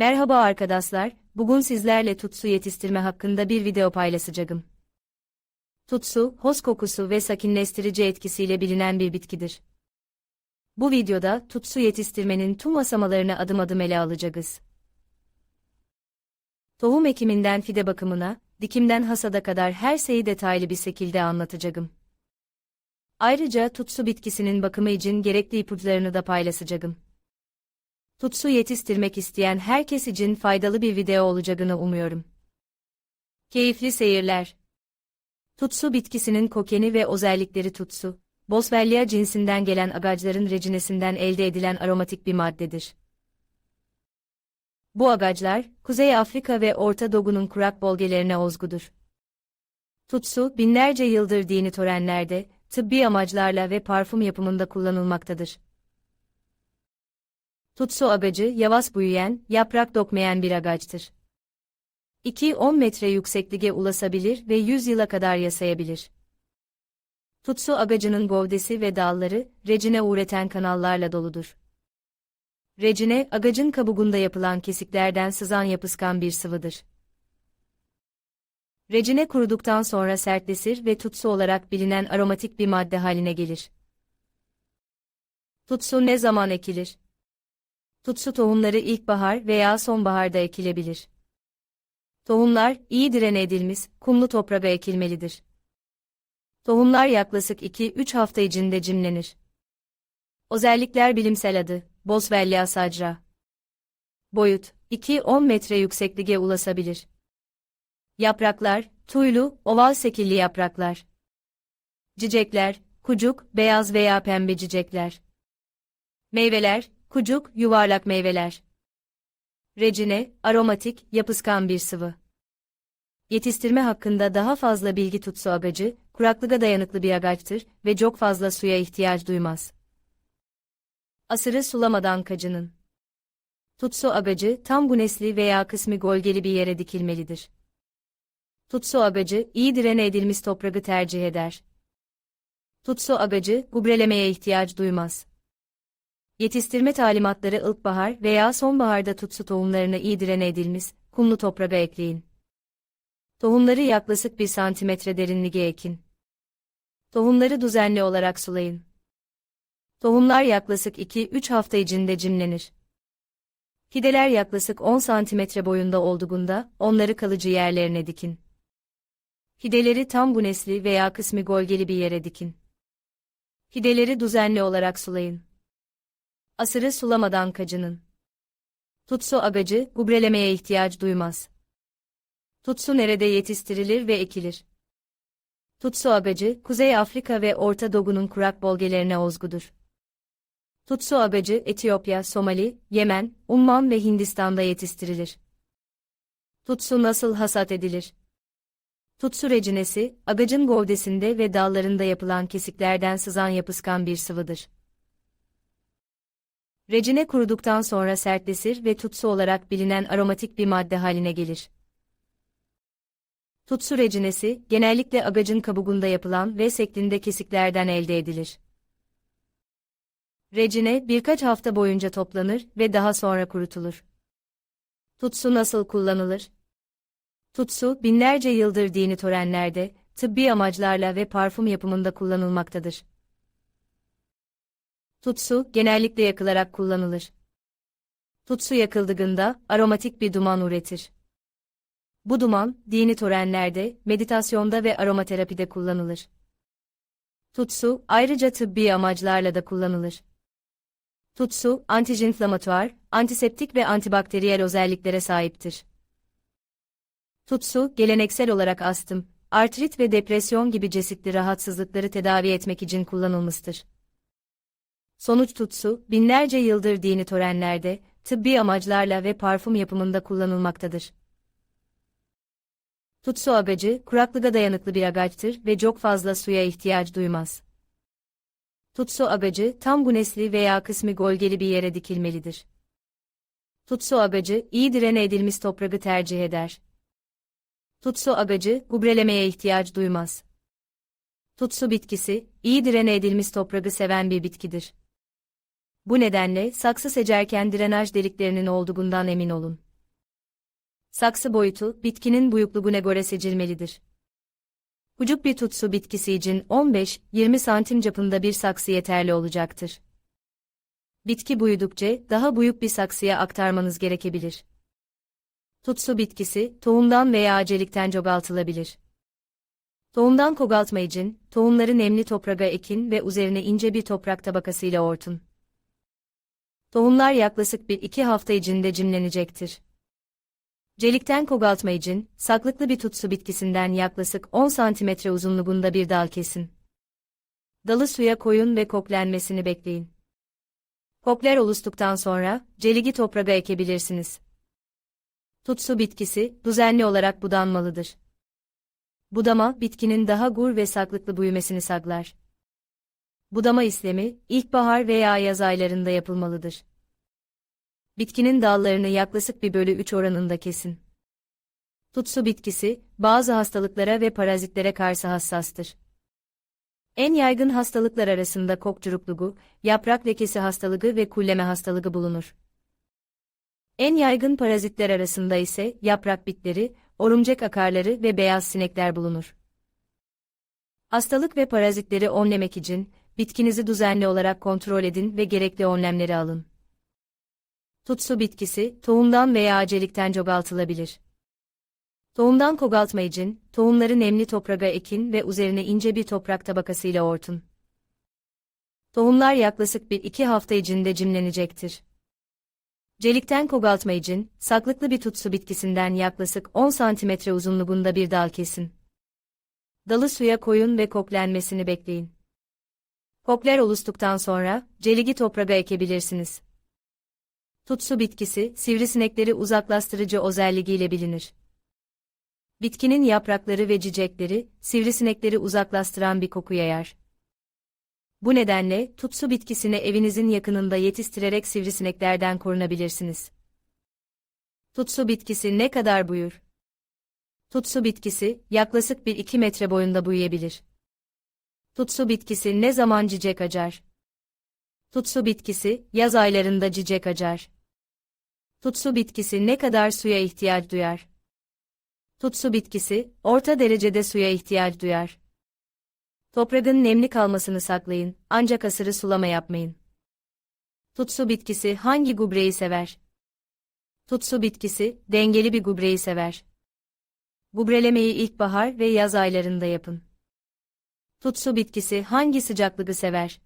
Merhaba arkadaşlar, bugün sizlerle tutsu yetiştirme hakkında bir video paylaşacağım. Tutsu, hoş kokusu ve sakinleştirici etkisiyle bilinen bir bitkidir. Bu videoda tutsu yetiştirmenin tüm aşamalarını adım adım ele alacağız. Tohum ekiminden fide bakımına, dikimden hasada kadar her şeyi detaylı bir şekilde anlatacağım. Ayrıca tutsu bitkisinin bakımı için gerekli ipuçlarını da paylaşacağım. Tutsu yetiştirmek isteyen herkes için faydalı bir video olacağını umuyorum. Keyifli seyirler. Tutsu bitkisinin kokeni ve özellikleri tutsu, Boswellia cinsinden gelen agacların recinesinden elde edilen aromatik bir maddedir. Bu agaclar, Kuzey Afrika ve Orta Doğu'nun kurak bölgelerine özgüdür. Tutsu, binlerce yıldır dini törenlerde, tıbbi amaçlarla ve parfüm yapımında kullanılmaktadır. Tutsu agacı yavaş büyüyen, yaprak dokmayan bir agaçtır. 2-10 metre yüksekliğe ulaşabilir ve 100 yıla kadar yaşayabilir. Tutsu agacının gövdesi ve dalları, recine üreten kanallarla doludur. Recine, agacın kabuğunda yapılan kesiklerden sızan yapıskan bir sıvıdır. Recine kuruduktan sonra sertleşir ve tutsu olarak bilinen aromatik bir madde haline gelir. Tutsu ne zaman ekilir? Tutsu tohumları ilkbahar veya sonbaharda ekilebilir. Tohumlar, iyi direne edilmiş, kumlu toprağa ekilmelidir. Tohumlar yaklaşık 2-3 hafta içinde cimlenir. Özellikler bilimsel adı, Boswellia sacra. Boyut, 2-10 metre yüksekliğe ulaşabilir. Yapraklar, tuylu, oval şekilli yapraklar. Cicekler, kucuk, beyaz veya pembe cicekler. Meyveler, kucuk, yuvarlak meyveler. Recine, aromatik, yapıskan bir sıvı. Yetiştirme hakkında daha fazla bilgi tutsu agacı, kuraklığa dayanıklı bir agaçtır ve çok fazla suya ihtiyaç duymaz. Asırı sulamadan kacının. Tutsu agacı, tam güneşli veya kısmi gölgeli bir yere dikilmelidir. Tutsu agacı, iyi direne edilmiş toprağı tercih eder. Tutsu agacı, gübrelemeye ihtiyaç duymaz. Yetiştirme talimatları ilkbahar veya sonbaharda tutsu tohumlarını iyi direne edilmiş, kumlu toprağa ekleyin. Tohumları yaklaşık 1 santimetre derinliğe ekin. Tohumları düzenli olarak sulayın. Tohumlar yaklaşık 2-3 hafta içinde cimlenir. Fideler yaklaşık 10 santimetre boyunda olduğunda onları kalıcı yerlerine dikin. Fideleri tam güneşli veya kısmi gölgeli bir yere dikin. Fideleri düzenli olarak sulayın. Asırı sulamadan kacının. Tutsu agacı, gübrelemeye ihtiyaç duymaz. Tutsu nerede yetiştirilir ve ekilir? Tutsu agacı, Kuzey Afrika ve Orta Doğu'nun kurak bölgelerine özgüdür. Tutsu agacı, Etiyopya, Somali, Yemen, Umman ve Hindistan'da yetiştirilir. Tutsu nasıl hasat edilir? Tutsu recinesi, agacın gövdesinde ve dallarında yapılan kesiklerden sızan yapıskan bir sıvıdır. Recine kuruduktan sonra sertleşir ve tutsu olarak bilinen aromatik bir madde haline gelir. Tutsu recinesi, genellikle agacın kabuğunda yapılan ve şeklinde kesiklerden elde edilir. Recine, birkaç hafta boyunca toplanır ve daha sonra kurutulur. Tutsu nasıl kullanılır? Tutsu, binlerce yıldır dini törenlerde, tıbbi amaçlarla ve parfüm yapımında kullanılmaktadır. Tutsu, genellikle yakılarak kullanılır. Tutsu yakıldığında, aromatik bir duman üretir. Bu duman, dini törenlerde, meditasyonda ve aromaterapide kullanılır. Tutsu, ayrıca tıbbi amaçlarla da kullanılır. Tutsu, antijinflamatuar, antiseptik ve antibakteriyel özelliklere sahiptir. Tutsu, geleneksel olarak astım, artrit ve depresyon gibi çeşitli rahatsızlıkları tedavi etmek için kullanılmıştır. Sonuç tutsu, binlerce yıldır dini törenlerde, tıbbi amaçlarla ve parfüm yapımında kullanılmaktadır. Tutsu agacı, kuraklığa dayanıklı bir agaçtır ve çok fazla suya ihtiyaç duymaz. Tutsu agacı, tam güneşli veya kısmi gölgeli bir yere dikilmelidir. Tutsu agacı, iyi direne edilmiş toprağı tercih eder. Tutsu agacı, gübrelemeye ihtiyaç duymaz. Tutsu bitkisi, iyi direne edilmiş toprağı seven bir bitkidir. Bu nedenle saksı secerken drenaj deliklerinin olduğundan emin olun. Saksı boyutu, bitkinin büyüklüğüne göre seçilmelidir. Ucuk bir tutsu bitkisi için 15-20 santim çapında bir saksı yeterli olacaktır. Bitki büyüdükçe daha büyük bir saksıya aktarmanız gerekebilir. Tutsu bitkisi, tohumdan veya acelikten çoğaltılabilir. Tohumdan kogaltma için, tohumları nemli toprağa ekin ve üzerine ince bir toprak tabakasıyla örtün. Tohumlar yaklaşık bir iki hafta içinde cimlenecektir. Celikten kogaltma için, saklıklı bir tutsu bitkisinden yaklaşık 10 cm uzunluğunda bir dal kesin. Dalı suya koyun ve koklenmesini bekleyin. Kokler oluştuktan sonra, celigi toprağa ekebilirsiniz. Tutsu bitkisi, düzenli olarak budanmalıdır. Budama, bitkinin daha gur ve saklıklı büyümesini sağlar. Budama işlemi, ilkbahar veya yaz aylarında yapılmalıdır. Bitkinin dallarını yaklaşık bir bölü 3 oranında kesin. Tutsu bitkisi, bazı hastalıklara ve parazitlere karşı hassastır. En yaygın hastalıklar arasında kokçurukluğu, yaprak lekesi hastalığı ve kulleme hastalığı bulunur. En yaygın parazitler arasında ise yaprak bitleri, orumcek akarları ve beyaz sinekler bulunur. Hastalık ve parazitleri önlemek için bitkinizi düzenli olarak kontrol edin ve gerekli önlemleri alın. Tutsu bitkisi, tohumdan veya acelikten çoğaltılabilir. Tohumdan kogaltma için, tohumları nemli toprağa ekin ve üzerine ince bir toprak tabakasıyla örtün. Tohumlar yaklaşık bir iki hafta içinde cimlenecektir. Celikten kogaltma için, saklıklı bir tutsu bitkisinden yaklaşık 10 cm uzunluğunda bir dal kesin. Dalı suya koyun ve koklenmesini bekleyin. Kokler oluştuktan sonra, celigi toprağa ekebilirsiniz. Tutsu bitkisi, sivrisinekleri uzaklaştırıcı özelliğiyle bilinir. Bitkinin yaprakları ve cicekleri, sivrisinekleri uzaklaştıran bir koku yayar. Bu nedenle, tutsu bitkisini evinizin yakınında yetiştirerek sivrisineklerden korunabilirsiniz. Tutsu bitkisi ne kadar buyur? Tutsu bitkisi, yaklaşık bir 2 metre boyunda büyüyebilir. Tutsu bitkisi ne zaman cicek acar? Tutsu bitkisi, yaz aylarında cicek acar. Tutsu bitkisi ne kadar suya ihtiyaç duyar? Tutsu bitkisi, orta derecede suya ihtiyaç duyar. Toprağın nemli kalmasını saklayın, ancak asırı sulama yapmayın. Tutsu bitkisi hangi gübreyi sever? Tutsu bitkisi, dengeli bir gübreyi sever. Gübrelemeyi ilkbahar ve yaz aylarında yapın. Tutsu bitkisi hangi sıcaklığı sever?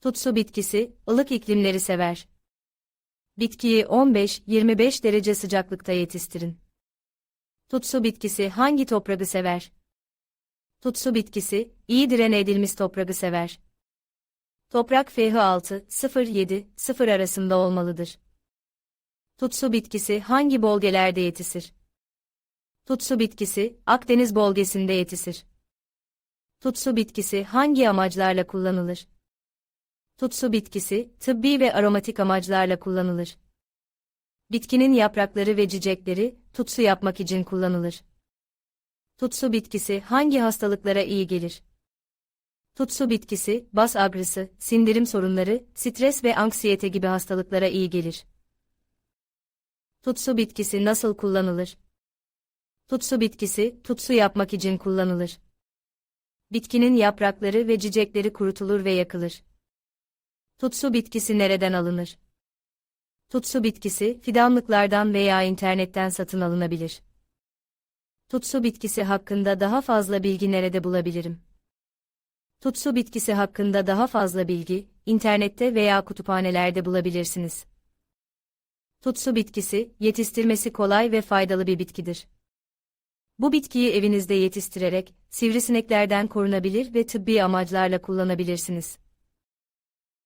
Tutsu bitkisi, ılık iklimleri sever. Bitkiyi 15-25 derece sıcaklıkta yetiştirin. Tutsu bitkisi hangi toprağı sever? Tutsu bitkisi, iyi direne edilmiş toprağı sever. Toprak pH 6-0-7-0 arasında olmalıdır. Tutsu bitkisi hangi bölgelerde yetişir? Tutsu bitkisi, Akdeniz bölgesinde yetişir. Tutsu bitkisi hangi amaçlarla kullanılır? Tutsu bitkisi, tıbbi ve aromatik amaçlarla kullanılır. Bitkinin yaprakları ve cicekleri, tutsu yapmak için kullanılır. Tutsu bitkisi hangi hastalıklara iyi gelir? Tutsu bitkisi, bas ağrısı, sindirim sorunları, stres ve anksiyete gibi hastalıklara iyi gelir. Tutsu bitkisi nasıl kullanılır? Tutsu bitkisi, tutsu yapmak için kullanılır. Bitkinin yaprakları ve cicekleri kurutulur ve yakılır. Tutsu bitkisi nereden alınır? Tutsu bitkisi, fidanlıklardan veya internetten satın alınabilir. Tutsu bitkisi hakkında daha fazla bilgi nerede bulabilirim? Tutsu bitkisi hakkında daha fazla bilgi, internette veya kütüphanelerde bulabilirsiniz. Tutsu bitkisi, yetiştirmesi kolay ve faydalı bir bitkidir. Bu bitkiyi evinizde yetiştirerek, sivrisineklerden korunabilir ve tıbbi amaçlarla kullanabilirsiniz.